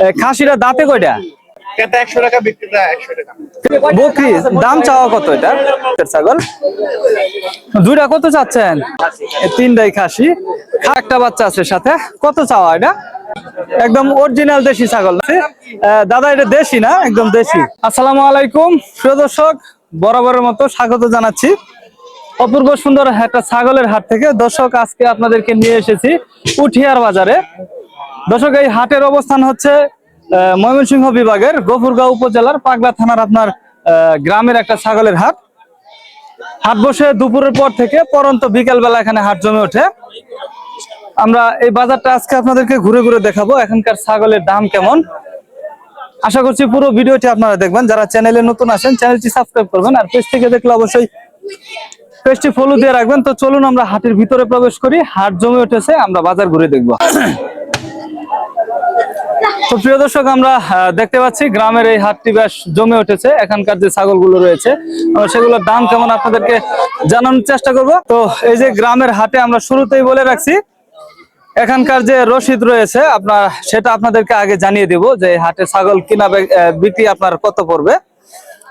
এ, খাসিরা দাঁতে কয়টা? বকরি দাম চাওয়া কত এটা? ছাগল? দুইটা কত চাচ্ছেন? তিনটাই খাসি। একটা বাচ্চা আছে সাথে। কত চাওয়া এটা? একদম অরিজিনাল দেশি ছাগল। দাদা এটা দেশি না? একদম দেশি। আসসালামু আলাইকুম। প্রিয় দর্শক বরাবরের মতো স্বাগত জানাচ্ছি। অপূর্ব সুন্দর একটা ছাগলের হাট থেকে। দর্শক আজকে আপনাদেরকে নিয়ে এসেছি উঠিয়ার বাজারে। দর্শক, এই হাটের অবস্থান হচ্ছে ময়মনসিংহ বিভাগের গফুরগাঁও উপজেলার পাগলা থানার আপনার গ্রামের একটা ছাগলের হাট। হাট বসে দুপুরের পর থেকে পরন্ত বিকেল বেলা এখানে হাট জমে ওঠে। আমরা এই বাজারটা আজকে আপনাদেরকে ঘুরে ঘুরে দেখাবো, এখানকার ছাগলের দাম কেমন। আশা করছি পুরো ভিডিওটি আপনারা দেখবেন। যারা চ্যানেলে নতুন আছেন, চ্যানেলটি সাবস্ক্রাইব করবেন, আর পেজ থেকে দেখলে অবশ্যই পেজটি ফলো দিয়ে রাখবেন। তো চলুন আমরা হাটের ভিতরে প্রবেশ করি, হাট জমে উঠেছে, আমরা বাজার ঘুরে দেখব। তো প্রিয় দর্শক আমরা দেখতে পাচ্ছি গ্রামের এই হাটটি বেশ জমে উঠেছে। এখানকার যে ছাগলগুলো রয়েছে সেগুলোর দাম কেমন আপনাদেরকে জানানোর চেষ্টা করব। তো এই যে গ্রামের হাটে আমরা শুরুতেই বলে রাখছি এখানকার যে রসিদ রয়েছে আপনার সেটা আপনাদেরকে আগে জানিয়ে দিব যে হাটে ছাগল কিনা বিক্রি আপনার কত পড়বে।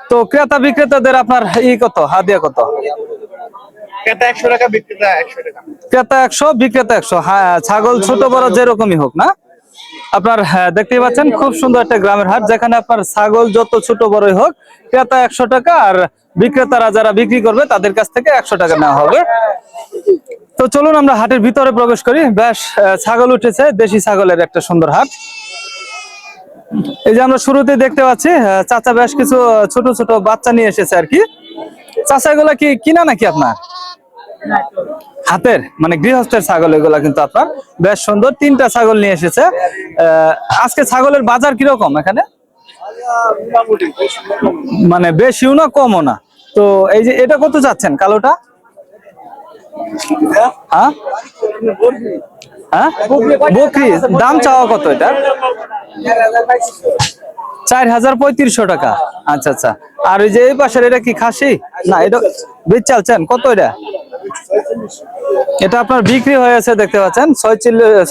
তো ক্রেতা বিক্রেতাদের আপনার ই কত হাদিয়া কত? ক্রেতা একশো টাকা বিক্রেতা একশো টাকা। ক্রেতা একশো বিক্রেতা একশো। হ্যাঁ ছাগল ছোট বড় যেরকমই হোক না? আপনার হ্যাঁ, দেখতেই পাচ্ছেন খুব সুন্দর একটা গ্রামের হাট যেখানে আপনার ছাগল যত ছোট বড়ই হোক ক্রেতা একশো টাকা আর বিক্রেতারা যারা বিক্রি করবে তাদের কাছ থেকে একশো টাকা নেওয়া হবে। তো চলুন আমরা হাটের ভিতরে প্রবেশ করি। বেশ ছাগল উঠেছে দেশি ছাগলের একটা সুন্দর হাট। এই যে আমরা শুরুতে দেখতে পাচ্ছি চাচা বেশ কিছু ছোট ছোট বাচ্চা নিয়ে এসেছে আর কি। চাচা এগুলা কি কিনা নাকি আপনার? হাতের মানে গৃহস্থের ছাগল, এগুলা কিন্তু আপনার বেশ সুন্দর। তিনটা ছাগল নিয়ে এসেছে। আজকে ছাগলের বাজার কীরকম এখানে? মানে বেশিও না, কমও না? তো এই যে, এটা কত চাচ্ছেন, কালোটা? হ্যাঁ? হ্যাঁ? বকরি, দাম চাওয়া কত এটা? চার হাজার পঁয়ত্রিশশো টাকা। আচ্ছা আচ্ছা। আর ওই যে এই পাশের, এটা কি খাসি? না, এটা বেচ চালছেন কত এটা? এটা আপনার বিক্রি হয়েছে দেখতে পাচ্ছেন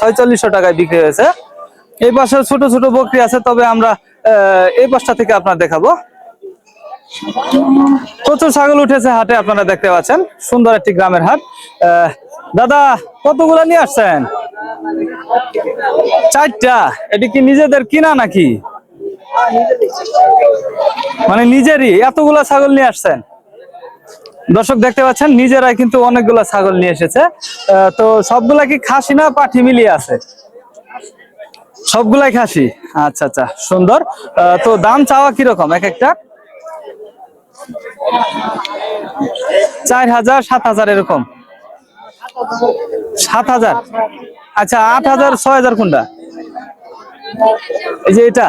ছয়চল্লিশশো টাকায় বিক্রি হয়েছে। এই পাশে ছোট ছোট বকরি আছে, তবে আমরা এই পাশটা থেকে আপনার দেখাবো। প্রচুর ছাগল উঠেছে হাটে, আপনারা দেখতে পাচ্ছেন, সুন্দর একটি গ্রামের হাট। দাদা, কতগুলা নিয়ে আসছেন? চারটা, এটি কি নিজেদের কিনা নাকি? মানে নিজেরই, এতগুলা ছাগল নিয়ে আসছেন? দর্শক দেখতে পাচ্ছেন, নিজেরাই কিন্তু অনেকগুলা ছাগল নিয়ে এসেছে। তো সবগুলা কি খাসি না পাঠি মিলিয়ে আছে? সবগুলাই খাসি? আচ্ছা আচ্ছা সুন্দর। তো দাম চাওয়া কীরকম এক একটা? চার হাজার সাত হাজার এরকম। সাত হাজার আচ্ছা আট হাজার ছয় হাজার কোনটা? এই যে এটা।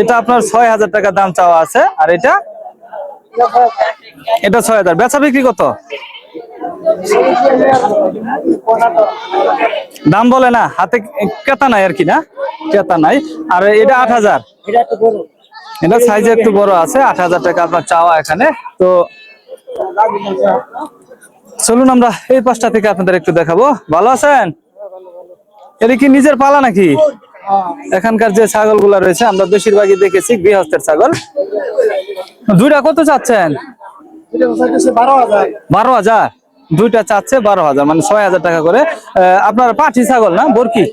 এটা আপনার ছয় হাজার টাকা দাম চাওয়া আছে। আর এটা? এটা ছয় হাজার। বেচা বিক্রি কত? দাম বলে না, হাতে ক্রেতা নাই আর কি না? ক্রেতা নাই। আর এটা আট হাজার। এটা সাইজ একটু বড় আছে, আট হাজার টাকা আপনার চাওয়া এখানে। তো চলুন আমরা এই পাশটা থেকে আপনাদের একটু দেখাবো। ভালো আছেন? এটা কি নিজের পালা নাকি? এখানকার যে ছাগলগুলা রয়েছে, আমরা বেশিরভাগই দেখেছি গৃহস্থের ছাগল। দুইটা কত চাচ্ছেন? বারো হাজার। দুইটা চাচ্ছে বারো হাজার মানে ছয় হাজার টাকা করে। আপনার পাঠি ছাগল না বরকি?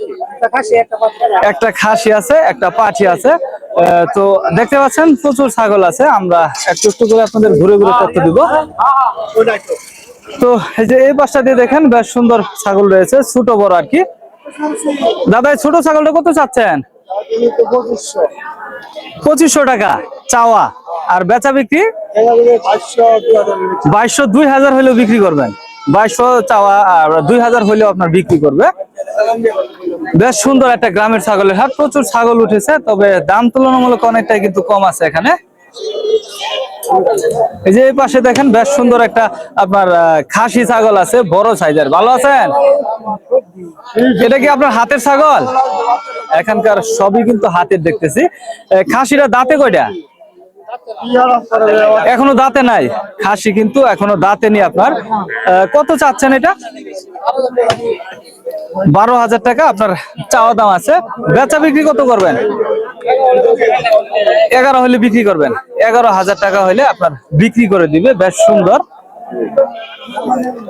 একটা খাসি আছে। একটা পাঠি আছে। তো দেখতে পাচ্ছেন প্রচুর ছাগল আছে। আমরা একটু একটু করে আপনাদের ঘুরে ঘুরে তথ্য দিব। তো এই যে এই পাশটা দিয়ে দেখেন বেশ সুন্দর ছাগল রয়েছে ছোট বড় আর কি। দাদা এই ছোট ছাগলটা কত চাচ্ছেন? পঁচিশশো টাকা চাওয়া। আর বেচা বিক্রি? বাইশশো দুই হাজার হলেও বিক্রি করবেন। বাইশশো চাওয়া আর দুই হাজার হলেও আপনার বিক্রি করবে। বেশ সুন্দর একটা গ্রামের ছাগলের হাট। প্রচুর ছাগল উঠেছে তবে দাম তুলনামূলক অনেকটাই কিন্তু কম আছে এখানে। এই যে এই পাশে দেখেন বেশ সুন্দর একটা আপনার খাসি ছাগল আছে বড় সাইজের। ভালো আছেন? এটা কি আপনার হাতের ছাগল? এখানকার সবই কিন্তু হাতের দেখতেছি। এ, খাসিরা দাঁতে কয়টা? এখনও দাঁতে নাই, খাসি কিন্তু এখনও দাঁতে নি আপনার। কত চাচ্ছেন এটা? বারো হাজার টাকা, আপনার চাওয়া দাম আছে। বেচা বিক্রি কত করবেন? এগারো হলে বিক্রি করবেন। এগারো হাজার টাকা হলে আপনার বিক্রি করে দিবে, বেশ সুন্দর।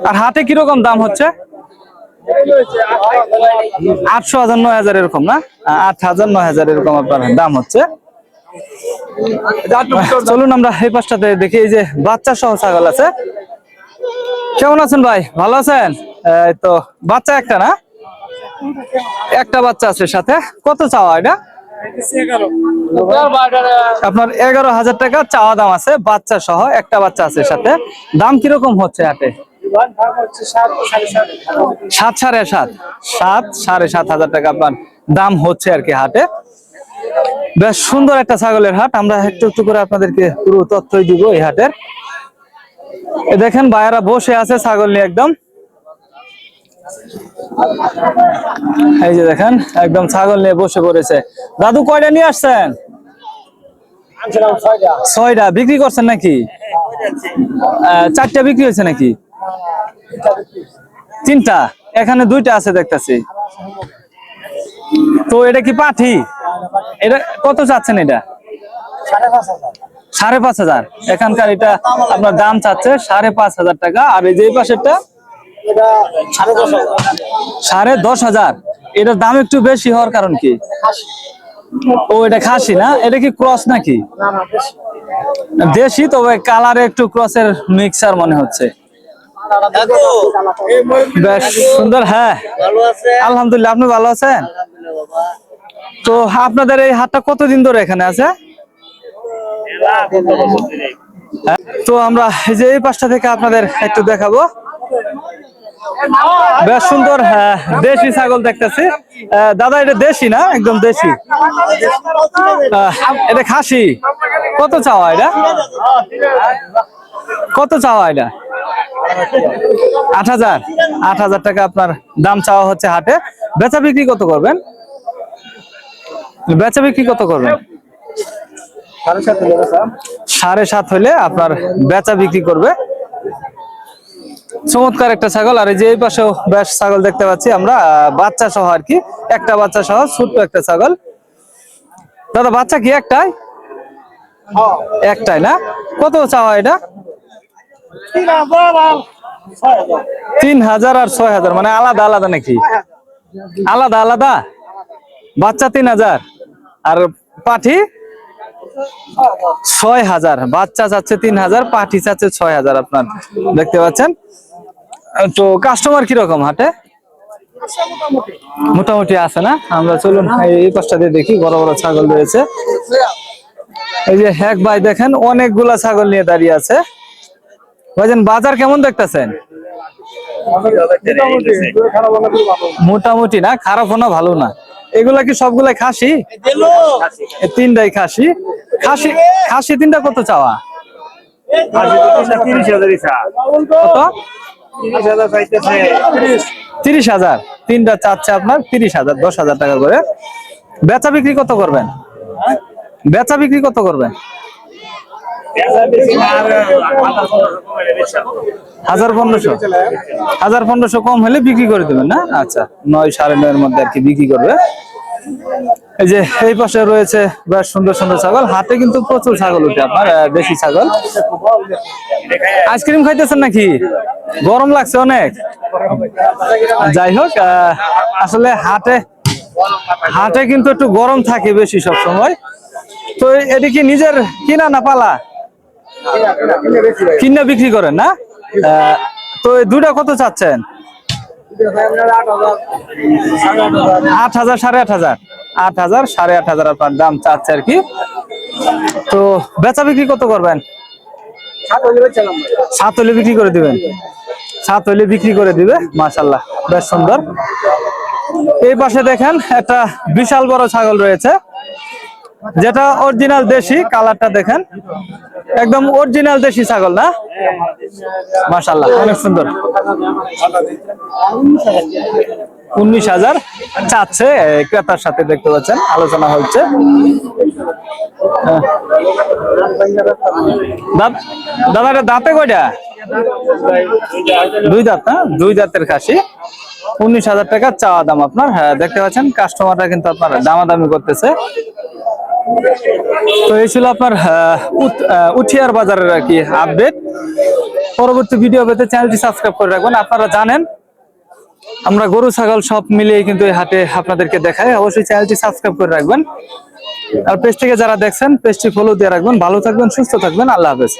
আর হাতে কীরকম দাম হচ্ছে? আটশো হাজার, নয় হাজার এরকম না? আট হাজার, নয় হাজার এরকম আপনার দাম হচ্ছে। চলুন আমরা এই পাশটাতে দেখি, এই যে বাচ্চা সহ ছাগল আছে। কেমন আছেন ভাই? ভালো আছেন? তো, বাচ্চা একটা না? একটা বাচ্চা আছে সাথে। কত চাওয়া এটা? আপনার এগারো হাজার টাকা চাওয়া দাম আছে, বাচ্চা সহ একটা বাচ্চা আছে সাথে। দাম কীরকম হচ্ছে হাটে? সাত সাড়ে সাত। সাত সাড়ে সাত হাজার টাকা আপনার দাম হচ্ছে আর কি হাটে। বেশ সুন্দর একটা ছাগলের হাট। আমরা একটু একটু করে আপনাদেরকে পুরো তথ্যই দিব এই হাটের। দেখেন, ভাইয়ারা বসে আছে ছাগল নিয়ে একদম। এই যে দেখেন, একদম ছাগল নিয়ে বসে পড়েছে। দাদু, কয়টা নিয়ে আসছেন? ছয়টা। বিক্রি করছেন নাকি? চারটা বিক্রি হয়েছে নাকি? তিনটা। এখানে দুইটা আছে দেখতেছি। তো এটা কি পাঠি? এটা কত চাচ্ছেন এটা? সাড়ে পাঁচ হাজার। এখানকার এটা আপনার দাম চাচ্ছে সাড়ে পাঁচ হাজার টাকা। আর এই যে পাশেরটা? সাড়ে দশ হাজার। এটার দাম একটু বেশি হওয়ার কারণ কি? ও এটা খাসি না? এটা কি ক্রস নাকি? দেশি তবে কালারে একটু ক্রসের মিক্সার মনে হচ্ছে। বেশ সুন্দর হ্যাঁ। আলহামদুলিল্লাহ আপনি ভালো আছেন? তো আপনাদের এই হাটটা কতদিন ধরে এখানে আছে? তো আমরা যে এই পাশটা থেকে আপনাদের একটু দেখাবো। বেশ সুন্দর হ্যাঁ, দেশি ছাগল দেখতেছি। দাদা এটা দেশি না? একদম দেশি। এটা খাসি। কত চাওয়া এটা? কত চাওয়া এটা? আট হাজার। আট হাজার টাকা আপনার দাম চাওয়া হচ্ছে হাটে। বেচা বিক্রি কত করবেন? বেচা বিক্রি কত করবেন? সাড়ে সাত হলে আপনার বেচা বিক্রি করবে। চমৎকার একটা ছাগল। আর এই যে এই পাশেও বেশ ছাগল দেখতে পাচ্ছি আমরা। বাচ্চা সহ আর কি। একটা বাচ্চা সহ ছোট্ট একটা ছাগল। দাদা বাচ্চা কি একটাই? একটাই না? কত চাওয়া এটা? তিন হাজার আর ছয় হাজার। মানে আলাদা আলাদা নাকি? আলাদা আলাদা? বাচ্চা তিন হাজার? আর পাঠি? ছয় হাজার। বাচ্চা চাচ্ছে তিন হাজার পাঠি চাচ্ছে ছয় হাজার আপনার। দেখতে পাচ্ছেন? তো কাস্টমার কীরকম হাটে? মোটামুটি আছে না? আমরা চলুন এই- পাশটা দিয়ে দেখি বড় বড় ছাগল রয়েছে। এই যে এক ভাই দেখেন অনেকগুলা ছাগল নিয়ে দাঁড়িয়ে আছে। ভাইজান বাজার কেমন দেখতেছেন? মোটামুটি না খারাপও না ভালো না। এগুলা কি সবগুলা খাসি? তিনটাই খাসি। খাসি খাসি তিনটা কত চাওয়া? তিরিশ হাজার তিনটা চাচ্ছে আপনার তিরিশ হাজার দশ হাজার টাকা করে। বেচা বিক্রি কত করবেন? বেচা বিক্রি কত করবেন? হাজার পনেরোশো। হাজার পনেরোশো কম হলে বিক্রি করে দেবেন, না? আচ্ছা নয় সাড়ে নয়ের মধ্যে আর কি বিক্রি করবে। এই যে, এই পাশে রয়েছে বেশ সুন্দর সুন্দর ছাগল। হাতে কিন্তু প্রচুর ছাগল উঠে আপনার দেশি ছাগল। আইসক্রিম খাইতেছেন নাকি? গরম লাগছে অনেক। যাই হোক আসলে হাটে হাটে কিন্তু একটু গরম থাকে বেশি সব সময় তো এটি কি নিজের কিনা না পালা? কিনে বিক্রি করেন না? তো এই দুটা কত চাচ্ছেন? আট হাজার সাড়ে আট হাজার। আট হাজার সাড়ে আট হাজার আপনার দাম চাচ্ছে আর কি। তো বেচা বিক্রি কত করবেন? সাত হলে বিক্রি করে দিবেন। সাত হলে বিক্রি করে দিবে মাশাল্লাহ বেশ সুন্দর। এই পাশে দেখেন একটা বিশাল বড় ছাগল রয়েছে। যেটা অরিজিনাল দেশি কালারটা দেখেন। একদম অরিজিনাল দেশি ছাগল, না? মাশাল্লাহ অনেক সুন্দর। উনিশ হাজার। চাচ্ছে ক্রেতার সাথে দেখতে পাচ্ছেন, আলোচনা হচ্ছে। হ্যাঁ। দাদ- দাদা, এটা দাঁতে কয়টা? দুই দাঁত, না? দুই দাঁতের খাসি। উনিশ হাজার টাকা চাওয়া দাম আপনার। হ্যাঁ দেখতে পাচ্ছেন কাস্টমাররা কিন্তু আপনার দামাদামি করতেছে। তো এই ছিল আপনার উঠিয়ার বাজারের আর কি আপডেট পরবর্তী ভিডিও পেতে চ্যানেলটি সাবস্ক্রাইব করে রাখবেন। আপনারা জানেন, আমরা গরু, ছাগল সব মিলিয়ে কিন্তু এই হাটে আপনাদেরকে দেখাই। অবশ্যই চ্যানেলটি সাবস্ক্রাইব করে রাখবেন। আর পেজ থেকে যারা দেখছেন পেজটি ফলো দিয়ে রাখবেন। ভালো থাকবেন, সুস্থ থাকবেন। আল্লাহ হাফেজ।